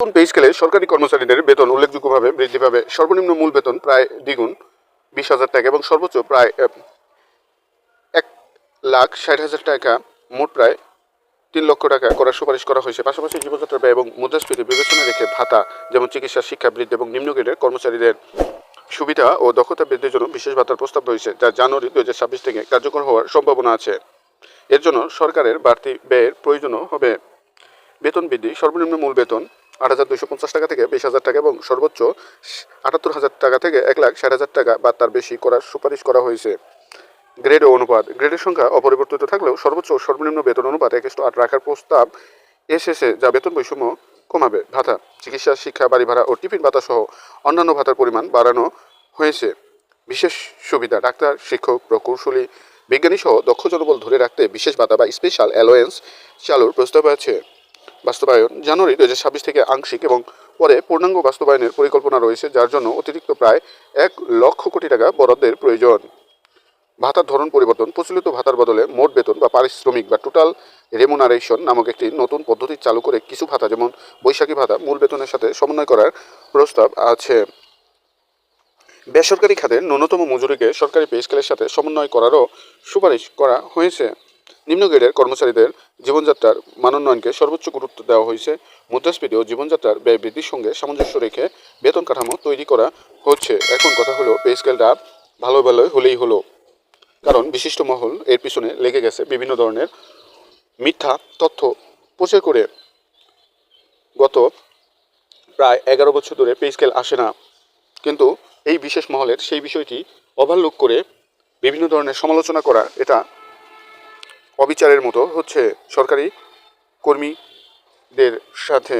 নতুন পে স্কেলে সরকারি কর্মচারীদের বেতন উল্লেখযোগ্যভাবে বৃদ্ধি পাবে। সর্বনিম্ন মূল বেতন প্রায় দ্বিগুণ, বিশ হাজার টাকা এবং সর্বোচ্চ প্রায় এক লাখ ষাট হাজার টাকা, মোট প্রায় তিন লক্ষ টাকা করার সুপারিশ করা হয়েছে। পাশাপাশি জীবনযাত্রা ব্যয় এবং মুদ্রাস্ফীতি বিবেচনায় রেখে ভাতা যেমন চিকিৎসা, শিক্ষা বৃদ্ধি এবং নিম্ন গ্রেডের কর্মচারীদের সুবিধা ও দক্ষতা বৃদ্ধির জন্য বিশেষ ভাতার প্রস্তাব রয়েছে, যা জানুয়ারি দু হাজার ছাব্বিশ থেকে কার্যকর হওয়ার সম্ভাবনা আছে। এর জন্য সরকারের বাড়তি ব্যয়ের প্রয়োজনও হবে। বেতন বৃদ্ধি, সর্বনিম্ন মূল বেতন আট হাজার দুইশো পঞ্চাশ টাকা থেকে বিশ হাজার টাকা এবং সর্বোচ্চ আটাত্তর হাজার টাকা থেকে এক লাখ ষাট হাজার টাকা বা তার বেশি করার সুপারিশ করা হয়েছে। গ্রেড ও অনুপাত। গ্রেডের সংখ্যা অপরিবর্তিত থাকলেও সর্বোচ্চ সর্বনিম্ন বেতন অনুপাত এক আট রাখার প্রস্তাব এসেছে, যা বেতন বৈষম্য কমাবে। ভাতা, চিকিৎসা, শিক্ষা, বাড়ি ভাড়া ও টিফিন ভাতা সহ অন্যান্য ভাতার পরিমাণ বাড়ানো হয়েছে। বিশেষ সুবিধা, ডাক্তার, শিক্ষক, প্রকৌশলী বিজ্ঞানী সহ দক্ষ জনবল ধরে রাখতে বিশেষ ভাতা বা স্পেশাল অ্যালোয়েন্স চালুর প্রস্তাব আছে। বাস্তবায়ন জানুয়ারি দু হাজার ছাব্বিশ থেকে আংশিক এবং পরে পূর্ণাঙ্গ বাস্তবায়নের পরিকল্পনা রয়েছে, যার জন্য অতিরিক্ত প্রায় এক লক্ষ কোটি টাকা বরাদ্দের প্রয়োজন। ভাতার ধরন পরিবর্তন, প্রচলিত ভাতার বদলে মোট বেতন বা পারিশ্রমিক বা টোটাল রেমুনারেশন নামক একটি নতুন পদ্ধতি চালু করে কিছু ভাতা, যেমন বৈশাখী ভাতা, মূল বেতনের সাথে সমন্বয় করার প্রস্তাব আছে। বেসরকারি খাতের ন্যূনতম মজুরিকে সরকারি পে স্কেলের সাথে সমন্বয় করারও সুপারিশ করা হয়েছে। নিম্ন গ্রেডের কর্মচারীদের জীবনযাত্রার মানোন্নয়নকে সর্বোচ্চ গুরুত্ব দেওয়া হয়েছে। মুদ্রাস্ফীতি ও জীবনযাত্রার ব্যয় বৃদ্ধির সঙ্গে সামঞ্জস্য রেখে বেতন কাঠামো তৈরি করা হচ্ছে। এখন কথা হলো, পে স্কেলটা ভালো ভালো হলেই হলো। কারণ বিশিষ্ট মহল এর পিছনে লেগে গেছে বিভিন্ন ধরনের মিথ্যা তথ্য। প্রচার করে গত প্রায় এগারো বছর ধরে পে স্কেল আসে না। কিন্তু এই বিশেষ মহলের সেই বিষয়টি ওভারলুক করে বিভিন্ন ধরনের সমালোচনা করা এটা অবিচারের মতো হচ্ছে সরকারি কর্মীদের সাথে